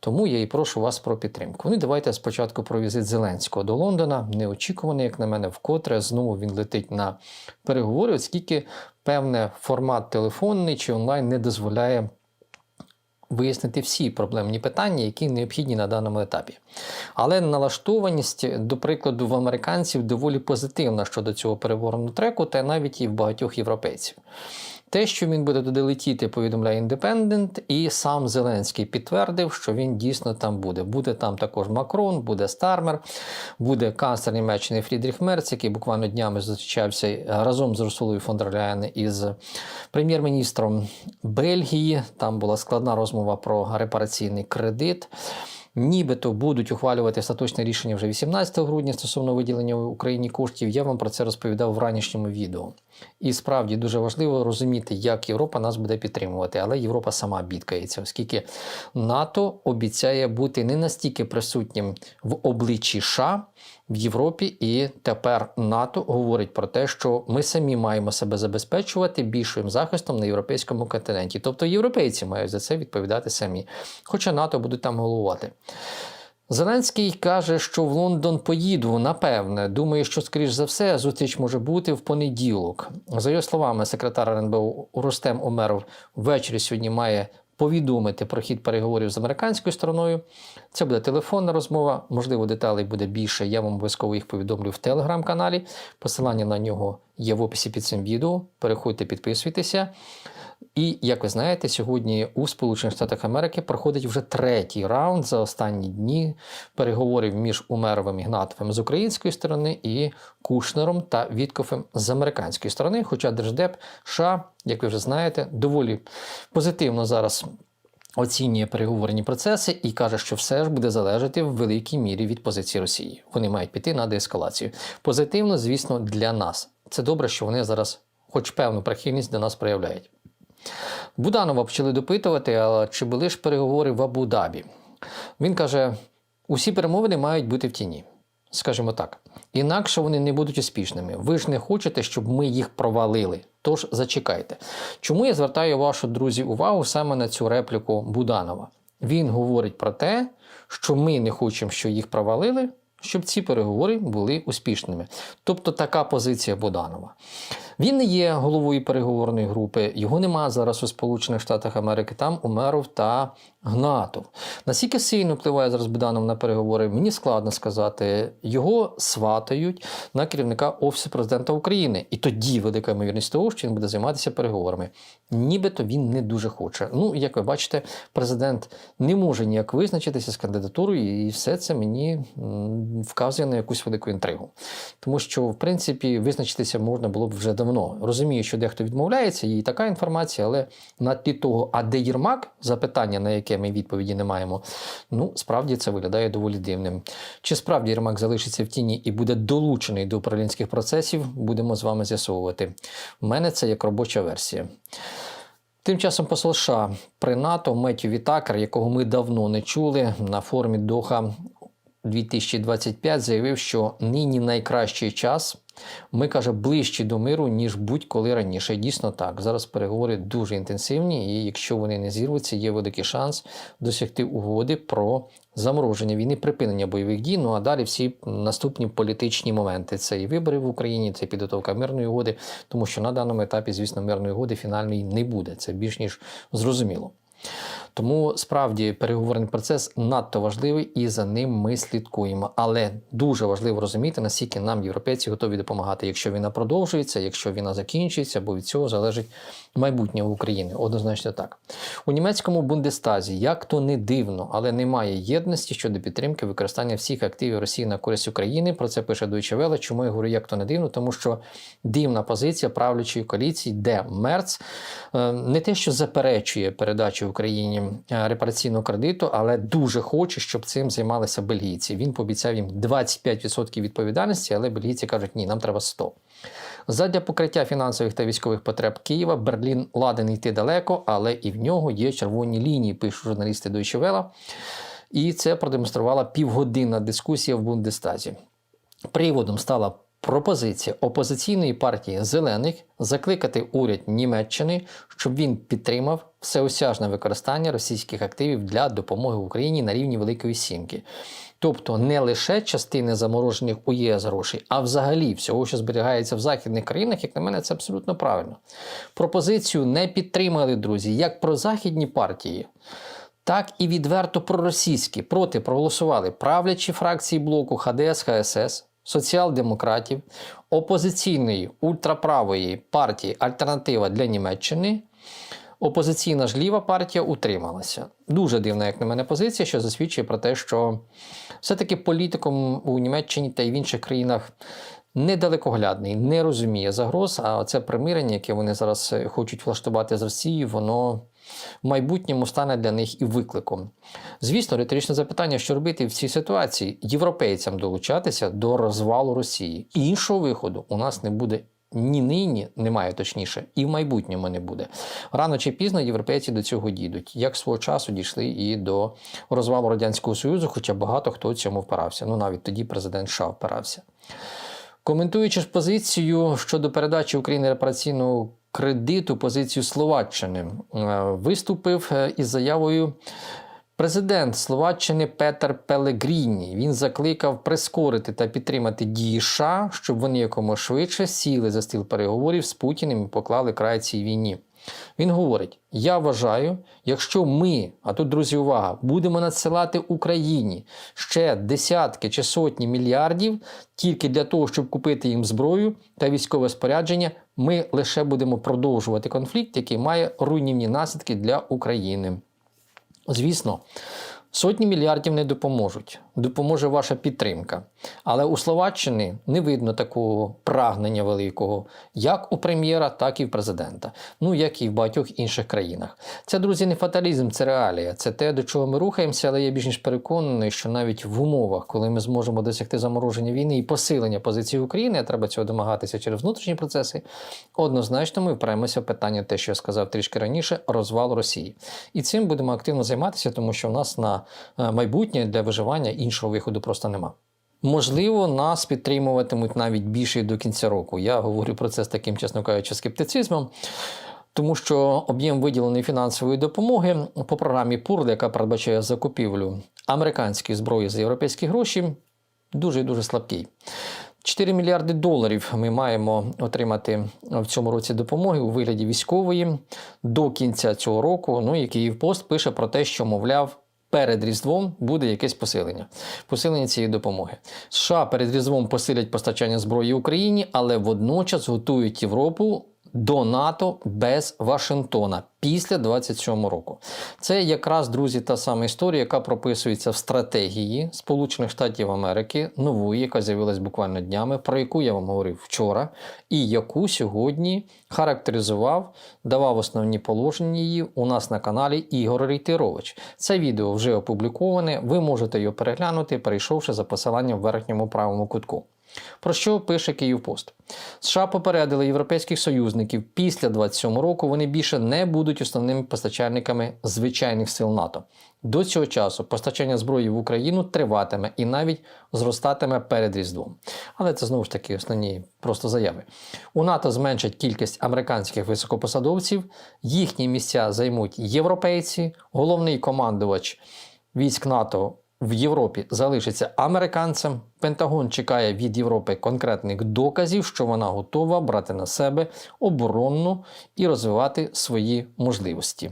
Тому я і прошу вас про підтримку. Ну і давайте спочатку про візит Зеленського до Лондона. Неочікуваний, як на мене, вкотре знову він летить на переговори, оскільки певний формат телефонний чи онлайн не дозволяє вияснити всі проблемні питання, які необхідні на даному етапі. Але налаштованість, до прикладу, в американців доволі позитивна щодо цього переговорного треку, та навіть і в багатьох європейців. Те, що він буде туди летіти, повідомляє індепендент, і сам Зеленський підтвердив, що він дійсно там буде. Буде там також Макрон, буде Стармер, буде канцлер Німеччини Фрідріх Мерц, який буквально днями зустрічався разом з Урсулою фон із прем'єр-міністром Бельгії. Там була складна розмова про репараційний кредит. Нібито будуть ухвалювати остаточне рішення вже 18 грудня стосовно виділення Україні коштів. Я вам про це розповідав в ранішньому відео. І справді дуже важливо розуміти, як Європа нас буде підтримувати, але Європа сама бідкається, оскільки НАТО обіцяє бути не настільки присутнім в обличчі США в Європі, і тепер НАТО говорить про те, що ми самі маємо себе забезпечувати більшим захистом на європейському континенті. Тобто європейці мають за це відповідати самі, хоча НАТО будуть там головувати. Зеленський каже, що в Лондон поїду, напевне. Думає, що, скоріш за все, зустріч може бути в понеділок. За його словами, секретар РНБО Рустем Омеров ввечері сьогодні має повідомити про хід переговорів з американською стороною. Це буде телефонна розмова, можливо, деталей буде більше. Я вам обов'язково їх повідомлю в телеграм-каналі. Посилання на нього є в описі під цим відео. Переходьте, підписуйтеся. І, як ви знаєте, сьогодні у Сполучених Штатах Америки проходить вже третій раунд за останні дні переговорів між Умеровим і Гнатовим з української сторони і Кушнером та Віткофем з американської сторони. Хоча Держдеп США, як ви вже знаєте, доволі позитивно зараз. Оцінює переговорні процеси і каже, що все ж буде залежати в великій мірі від позиції Росії. Вони мають піти на деескалацію. Позитивно, звісно, для нас. Це добре, що вони зараз, хоч певну прихильність до нас проявляють. Буданова почали допитувати, а чи були ж переговори в Абу-Дабі. Він каже: усі перемовини мають бути в тіні. Скажімо так, інакше вони не будуть успішними. Ви ж не хочете, щоб ми їх провалили. Тож зачекайте. Чому я звертаю вашу друзі увагу саме на цю репліку Буданова? Він говорить про те, що ми не хочемо, щоб їх провалили, щоб ці переговори були успішними. Тобто така позиція Буданова. Він не є головою переговорної групи, його нема зараз у Сполучених Штатах Америки, там Умеров та Гнатов. Наскільки сильно впливає зараз Буданов на переговори, мені складно сказати. Його сватають на керівника Офісу президента України. І тоді велика ймовірність того, що він буде займатися переговорами. Нібито він не дуже хоче. Ну, як ви бачите, президент не може ніяк визначитися з кандидатурою, і все це мені вказує на якусь велику інтригу. Тому що, в принципі, визначитися можна було б вже давно. Розумію, що дехто відмовляється, є і така інформація, але на тлі того, а де Єрмак, запитання, на яке ми відповіді не маємо, ну справді це виглядає доволі дивним. Чи справді Єрмак залишиться в тіні і буде долучений до управлінських процесів, будемо з вами з'ясовувати. У мене це як робоча версія. Тим часом посол США при НАТО Меттю Вітакер, якого ми давно не чули, на форумі Доха 2025 заявив, що нині найкращий час. Ми каже, ближчі до миру, ніж будь-коли раніше. Дійсно так. Зараз переговори дуже інтенсивні, і якщо вони не зірвуться, є великий шанс досягти угоди про замороження війни, припинення бойових дій. Ну а далі всі наступні політичні моменти. Це і вибори в Україні, це підготовка мирної угоди, тому що на даному етапі, звісно, мирної угоди фінальної не буде. Це більш ніж зрозуміло. Тому справді переговорний процес надто важливий і за ним ми слідкуємо. Але дуже важливо розуміти, наскільки нам європейці готові допомагати, якщо війна продовжується, якщо війна закінчується, бо від цього залежить майбутнє України. Однозначно так. У німецькому Бундестазі, як то не дивно, але немає єдності щодо підтримки використання всіх активів Росії на користь України. Про це пише Deutsche Welle. Чому я говорю, як то не дивно? Тому що дивна позиція правлячої коаліції, де Мерц е, не те, що заперечує передачу Україні репараційного кредиту, але дуже хоче, щоб цим займалися бельгійці. Він пообіцяв їм 25% відповідальності, але бельгійці кажуть, ні, нам треба 100%. Задля покриття фінансових та військових потреб Києва Берлін ладен йти далеко, але і в нього є червоні лінії, пишуть журналісти Deutsche Welle. І це продемонструвала півгодинна дискусія в Бундестазі. Приводом стала Пропозиція опозиційної партії зелених закликати уряд Німеччини, щоб він підтримав всеосяжне використання російських активів для допомоги Україні на рівні Великої Сімки. Тобто не лише частини заморожених у ЄС грошей, а взагалі всього, що зберігається в західних країнах, як на мене, це абсолютно правильно. Пропозицію не підтримали друзі, як прозахідні партії. Так і відверто проросійські проти проголосували правлячі фракції блоку ХДС ХСС, соціал-демократів, опозиційної ультраправої партії Альтернатива для Німеччини. Опозиційна ж ліва партія утрималася. Дуже дивна, як на мене, позиція, що засвідчує про те, що все-таки політиком у Німеччині та й в інших країнах недалекоглядний, не розуміє загроз. А це примирення, яке вони зараз е, хочуть влаштувати з Росією, воно в майбутньому стане для них і викликом. Звісно, риторичне запитання, що робити в цій ситуації європейцям долучатися до розвалу Росії. Іншого виходу у нас не буде. Ні нині немає точніше, і в майбутньому не буде. Рано чи пізно європейці до цього дійдуть, як свого часу дійшли і до розвалу Радянського Союзу, хоча багато хто цьому впирався. Ну навіть тоді президент США впирався. Коментуючи позицію щодо передачі Україні репараційного кредиту, позицію Словаччини, е, виступив е, із заявою. Президент Словаччини Петер Пелегріні він закликав прискорити та підтримати дії США, щоб вони якомога швидше сіли за стіл переговорів з Путіним і поклали край цій війні. Він говорить: я вважаю, якщо ми, а тут, друзі, увага, будемо надсилати Україні ще десятки чи сотні мільярдів тільки для того, щоб купити їм зброю та військове спорядження, ми лише будемо продовжувати конфлікт, який має руйнівні наслідки для України. Звісно, сотні мільярдів не допоможуть, допоможе ваша підтримка. Але у Словаччини не видно такого прагнення великого, як у прем'єра, так і в президента, ну як і в багатьох інших країнах. Це, друзі, не фаталізм, це реалія. Це те, до чого ми рухаємося, але я більш ніж переконаний, що навіть в умовах, коли ми зможемо досягти замороження війни і посилення позиції України, а треба цього домагатися через внутрішні процеси, однозначно ми впремося в питання, те, що я сказав трішки раніше, розвал Росії. І цим будемо активно займатися, тому що в нас на е, майбутнє для виживання іншого виходу просто нема. Можливо, нас підтримуватимуть навіть більше до кінця року. Я говорю про це з таким, чесно кажучи, скептицизмом. Тому що об'єм виділеної фінансової допомоги по програмі ПУРД, яка передбачає закупівлю американської зброї за європейські гроші, дуже дуже слабкий. 4 мільярди доларів ми маємо отримати в цьому році допомоги у вигляді військової до кінця цього року. Ну і Київпост пише про те, що, мовляв, перед Різдвом буде якесь посилення. Посилення цієї допомоги. США перед Різдвом посилять постачання зброї Україні, але водночас готують Європу. До НАТО без Вашингтона після 27 року. Це якраз, друзі, та сама історія, яка прописується в стратегії Сполучених Штатів Америки, нової, яка з'явилась буквально днями, про яку я вам говорив вчора, і яку сьогодні характеризував, давав основні положення її у нас на каналі Ігор Рейтирович. Це відео вже опубліковане. Ви можете його переглянути, перейшовши за посиланням в верхньому правому кутку. Про що пише Київпост? США попередили європейських союзників після 27 року вони більше не будуть основними постачальниками звичайних сил НАТО. До цього часу постачання зброї в Україну триватиме і навіть зростатиме перед Різдвом. Але це знову ж таки основні просто заяви. У НАТО зменшать кількість американських високопосадовців, їхні місця займуть європейці, головний командувач військ НАТО в Європі залишиться американцем. Пентагон чекає від Європи конкретних доказів, що вона готова брати на себе оборонну і розвивати свої можливості.